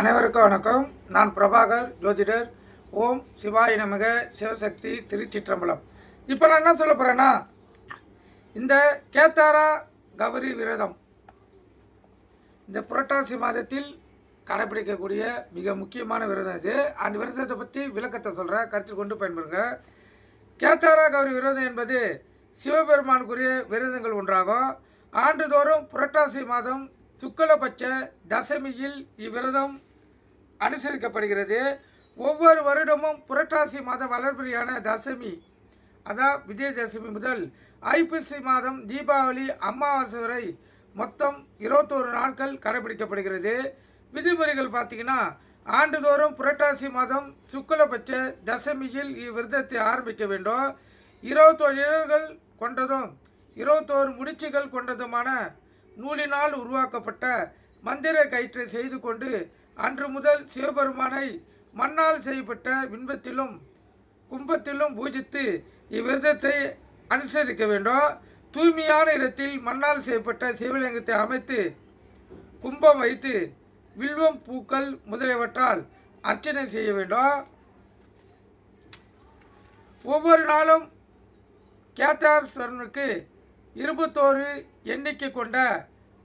அனைவருக்கும் வணக்கம். நான் பிரபாகர் ஜோதிடர். ஓம் சிவாய நமக. சிவசக்தி திருச்சிற்றம்பலம். இப்போ நான் என்ன சொல்ல போகிறேன்னா இந்த கேத்தாரா கௌரி விரதம் இந்த புரட்டாசி மாதத்தில் கடைப்பிடிக்கக்கூடிய மிக முக்கியமான விரதம் இது. அந்த விரதத்தை பற்றி விளக்கத்தை சொல்கிறேன் கருத்தில் கொண்டு பயன்படுங்க. கேத்தாரா கௌரி விரதம் என்பது சிவபெருமானுக்குரிய விரதங்கள் ஒன்றாகும். ஆண்டுதோறும் புரட்டாசி மாதம் சுக்கலபட்ச தசமியில் இவ்விரதம் அனுசரிக்கப்படுகிறது. ஒவ்வொரு வருடமும் புரட்டாசி மாத வளர்பிரியான தசமி அதான் விஜயதசமி முதல் ஐப்பசி மாதம் தீபாவளி அமாவாசை வரை மொத்தம் இருபத்தோரு நாட்கள் கடைபிடிக்கப்படுகிறது. விதிமுறைகள் பார்த்தீங்கன்னா ஆண்டுதோறும் புரட்டாசி மாதம் சுக்லபட்ச தசமியில் இவ்விரதத்தை ஆரம்பிக்க வேண்டும். இருபத்தோரு இதழ்கள் கொண்டதும் இருபத்தோரு முடிச்சுகள் கொண்டதுமான நூலினால் உருவாக்கப்பட்ட மந்திர கயிற்றை செய்து கொண்டு அன்று முதல் சிவபெருமானை மண்ணால் செய்யப்பட்ட விண்பத்திலும் கும்பத்திலும் பூஜித்து இவ்விரதத்தை அனுசரிக்க வேண்டும்? தூய்மையான இடத்தில் மண்ணால் செய்யப்பட்ட சிவலிங்கத்தை அமைத்து கும்பம் வைத்து வில்வம் பூக்கள் முதலியவற்றால் அர்ச்சனை செய்ய வேண்டும்? ஒவ்வொரு நாளும் கேத்தார்ஸ்வரனுக்கு இருபத்தோரு எண்ணிக்கை கொண்ட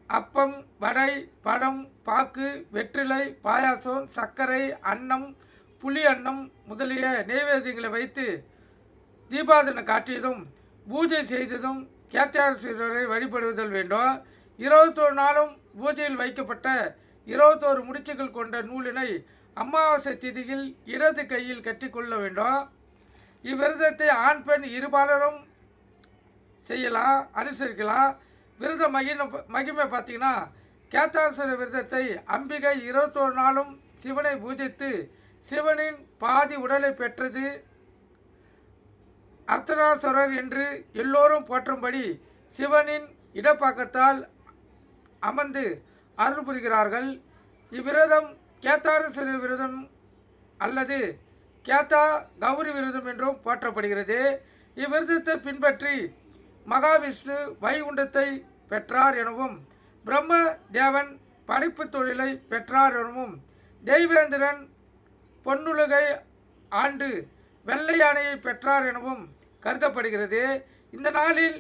அப்பம் வடை பழம் பாக்கு வெற்றிலை பாயாசம் சர்க்கரை அன்னம் புளி அன்னம் முதலிய நெய்வேதியங்களை வைத்து தீபாதனை காட்டியதும் பூஜை செய்ததும் கேத்தியாரீஸ்வரரை வழிபடுவதல் வேண்டும். இருபத்தோரு நாளும் பூஜையில் வைக்கப்பட்ட இருபத்தோரு முடிச்சுகள் கொண்ட நூலினை அமாவாசை திதியில் இடது கையில் கட்டிக்கொள்ள வேண்டும். இவ்விரதத்தை ஆண் பெண் இருபாலரும் செய்யலாம் அனுசரிக்கலாம். விரத மகிமை மகிமை பார்த்தீங்கன்னா கேத்தாரசர விரதத்தை அம்பிகை இருபத்தோரு நாளும் சிவனை பூஜித்து சிவனின் பாதி உடலை பெற்றது. அர்த்தநாஸ்வரர் என்று எல்லோரும் போற்றும்படி சிவனின் இடப்பாக்கத்தால் அமர்ந்து அருள் புரிகிறார்கள். இவ்விரதம் கேத்தாரசர விரதம் அல்லது கேத்தா கௌரி விரதம் என்றும் போற்றப்படுகிறது. இவ்விரதத்தை பின்பற்றி மகாவிஷ்ணு வைகுண்டத்தை பெற்றார் எனவும் பிரம்ம தேவன் படைப்பு தொழிலை பெற்றார் எனவும் தெய்வேந்திரன் பொன்னுலகை ஆண்டு வெள்ளை யானையை பெற்றார் எனவும் கருதப்படுகிறது. இந்த நாளில்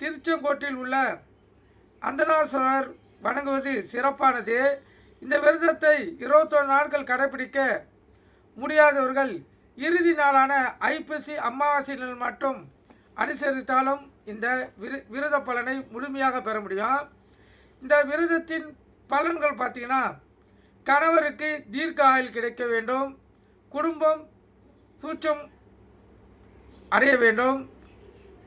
திருச்செங்கோட்டில் உள்ள அந்தநாசனர் வணங்குவது சிறப்பானது. இந்த விரதத்தை இருபத்தொரு நாட்கள் கடைபிடிக்க முடியாதவர்கள் இறுதி நாளான ஐப்பசி அமாவாசையில் மட்டும் அனுசரித்தாலும் இந்த விரு விரத பலனை முழுமையாக பெற முடியும். இந்த விரதத்தின் பலன்கள் பார்த்திங்கன்னா கணவருக்கு தீர்க்க ஆயுள் கிடைக்க வேண்டும். குடும்பம் சூட்சம் அடைய வேண்டும்.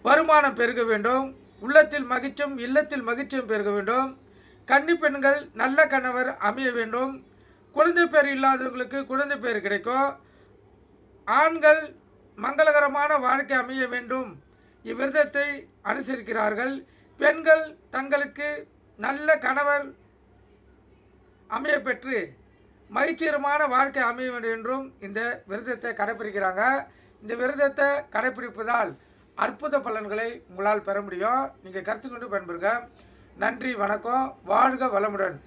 வருமானம் பெருக வேண்டும். உள்ளத்தில் மகிழ்ச்சியும் இல்லத்தில் மகிழ்ச்சியும் பெருக வேண்டும். கன்னி பெண்கள் நல்ல கணவர் அமைய வேண்டும். குழந்தை பேர் இல்லாதவர்களுக்கு குழந்தை பேர் கிடைக்கும். ஆண்கள் மங்களகரமான வாழ்க்கை அமைய வேண்டும். இவ்விரதத்தை அனுசரிக்கிறார்கள். பெண்கள் தங்களுக்கு நல்ல கணவர் அமைய பெற்று மகிழ்ச்சிகரமான வாழ்க்கை அமைய வேண்டும் என்றும் இந்த விரதத்தை கடைப்பிடிக்கிறாங்க இந்த விரதத்தை கடைப்பிடிப்பதால் அற்புத பலன்களை உங்களால் பெற முடியும். நீங்கள் கருத்து கொண்டு பயன்பெறுங்க. நன்றி வணக்கம். வாழ்க வளமுடன்.